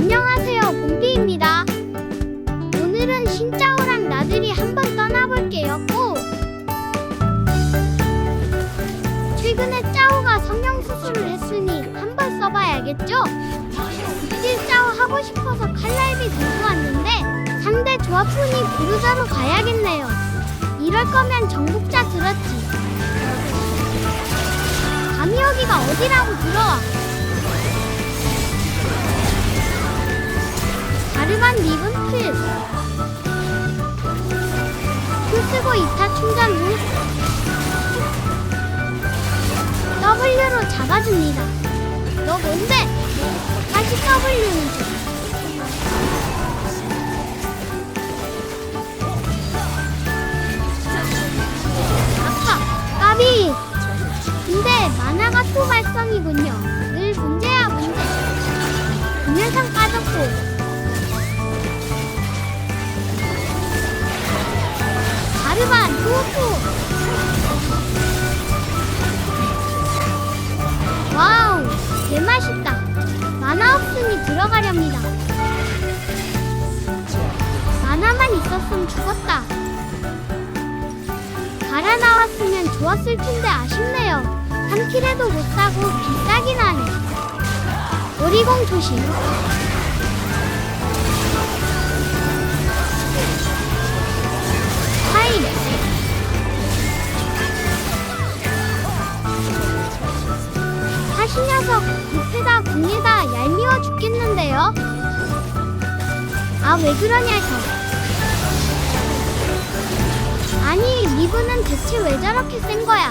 안녕하세요, 봄비입니다. 오늘은 신짜오랑 나들이 한번 떠나볼게요. 고! 최근에 짜오가 성형 수술을 했으니 한번 써봐야겠죠? 실짜오 하고 싶어서 칼날비 들고 왔는데 상대 조합분이 부르자로 가야겠네요. 이럴 거면 정복자 들었지. 감히 여기가 어디라고 들어와. 풀 쓰고 2타 충전 후 W로 잡아줍니다. 너 뭔데? 다시 W는 줘. 아까 까비. 근데 만화가 또 발성이군요. 늘 문제야 문제. 금연상 빠졌 들어가렵니다. 만화만 있었으면 죽었다. 갈아 나왔으면 좋았을 텐데 아쉽네요. 한 킬에도 못 사고 비싸긴 하네. 오리공 조심. 하이. 하시 녀석 굽에다 궁에다 얄미워 죽겠는데요. 아 왜 그러냐서. 아니 리브는 대체 왜 저렇게 센 거야?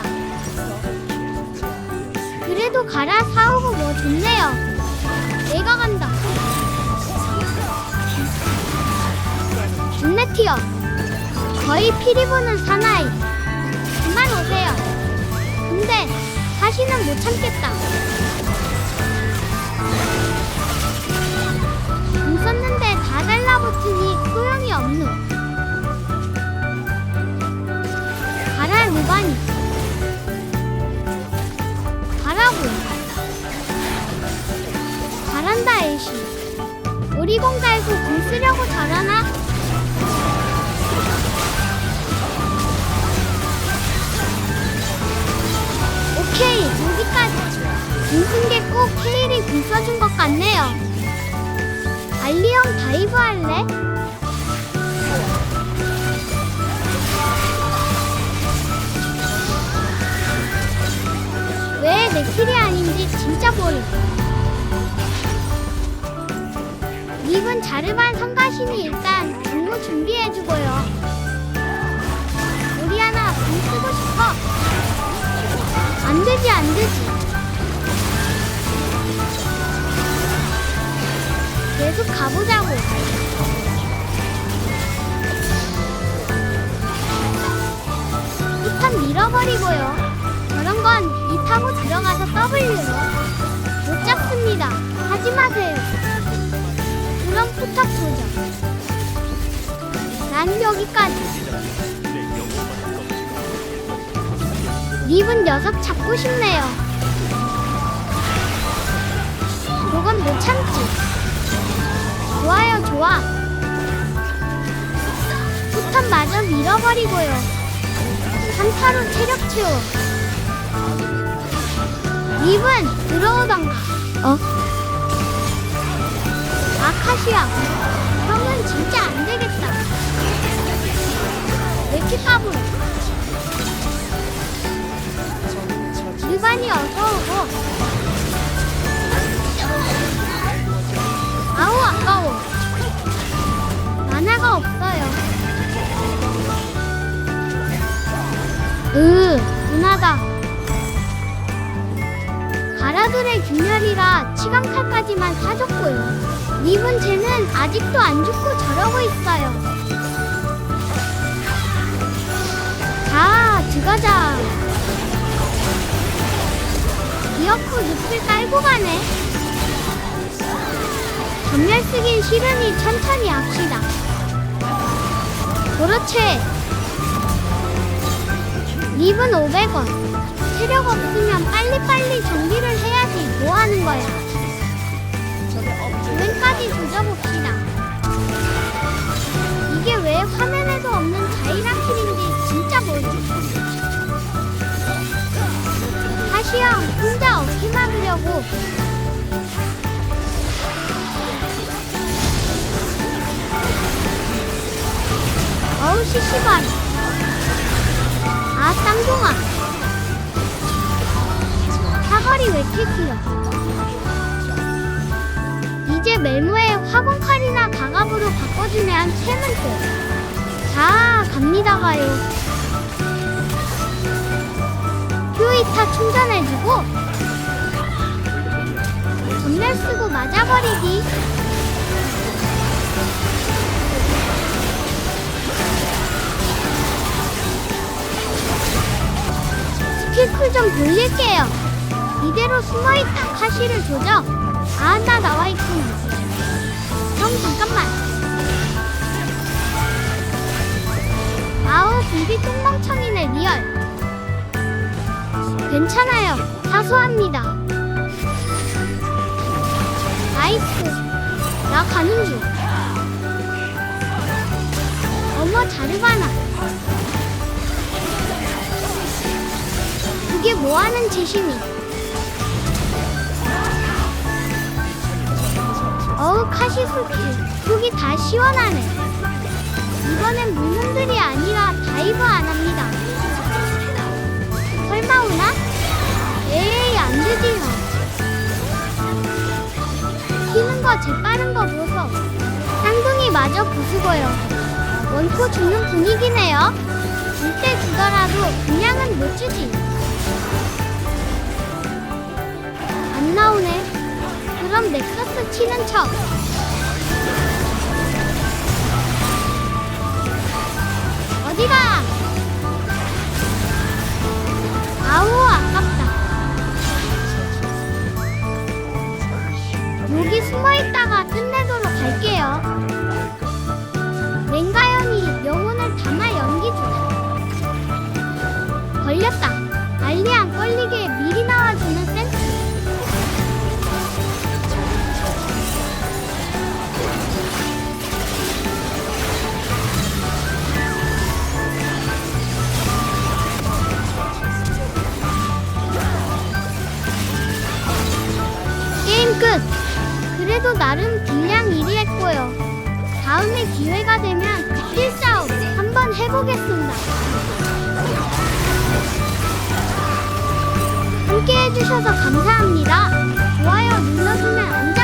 그래도 가라 사오고 뭐 좋네요. 내가 간다. 준네 티어. 거의 피리 보는 사나이. 그만 오세요. 근데 다시는 못 참겠다. 가라 루바니. 가라고. 잘한다 애쉬. 오리공 갈고 공 쓰려고 잘하나? 오케이 여기까지. 공쓴 꼭 케일이 공 써준 것 같네요. 알리형 다이브 할래? 킬이 아닌지 진짜 모르. 립은 자르반 성가시니 일단 중무 준비해주고요. 우리 하나 공 쓰고 싶어. 안 되지 안 되지. 계속 가보자고. 이판 밀어버리고요. 건이 타고 들어가서 W로 못 잡습니다. 하지 마세요. 그럼 부탁 도전. 난 여기까지. 립은 녀석 잡고 싶네요. 그건 못 참지. 좋아요, 좋아. 포탄 마저 밀어버리고요. 3타로 체력 채워. 립은 들어오던가. 어? 아카시아. 형은 진짜 안 되겠다. 왜 이렇게 까불어? 일반이 어서 오고. 아우 아까 균열이라 치강칼까지만 사줬고요. 립은 쟤는 아직도 안 죽고 저러고 있어요. 자, 들어가자. 기어코 늪을 깔고 가네. 전멸 쓰긴 싫으니 천천히 합시다. 그렇지. 립은 500원. 체력 없으면 빨리빨리 정비를 해야지 뭐 하는 거야? 지금까지 조져봅시다. 이게 왜 화면에도 없는 다이라킬인지 진짜 모르겠어. 하시영, 혼자 어떻게 막으려고. 어우, 시시발. 아, 쌍둥아. 사거리 왜 이렇게? 이제 멜모의 화분칼이나 가갑으로 바꿔주면 채면 돼. 자, 갑니다 가요. 휴이타 충전해주고 전멸 쓰고 맞아버리기. 스킬쿨 좀 돌릴게요. 이대로 숨어있다 카시를 조져. 아, 나 나와있구나. 그럼 잠깐만. 아우, 비비 똥멍청이네, 리얼. 괜찮아요. 사소합니다. 나이스. 나 가는 중. 어머, 자르바나. 그게 뭐하는 짓이니? 어우 카시스키 속이 다 시원하네. 이번엔 물놈들이 아니라 다이브 안 합니다. 설마 오나? 에이 안 되지 너 튀는 거 재빠른 거 보소. 쌍둥이 마저 부수고요. 원코 죽는 분위기네요. 이때 주더라도 그냥은 못 주지. 안 나오네. 그럼 넥서스 치는 척. 어디가? 아우 아깝다. 여기 숨어 있다가 끝내도록 할게요. 랭가연이 영혼을 담아 연기 중. 걸렸다. 기회가 되면 극딜 싸움 한번 해보겠습니다. 함께 해주셔서 감사합니다. 좋아요 눌러주면 안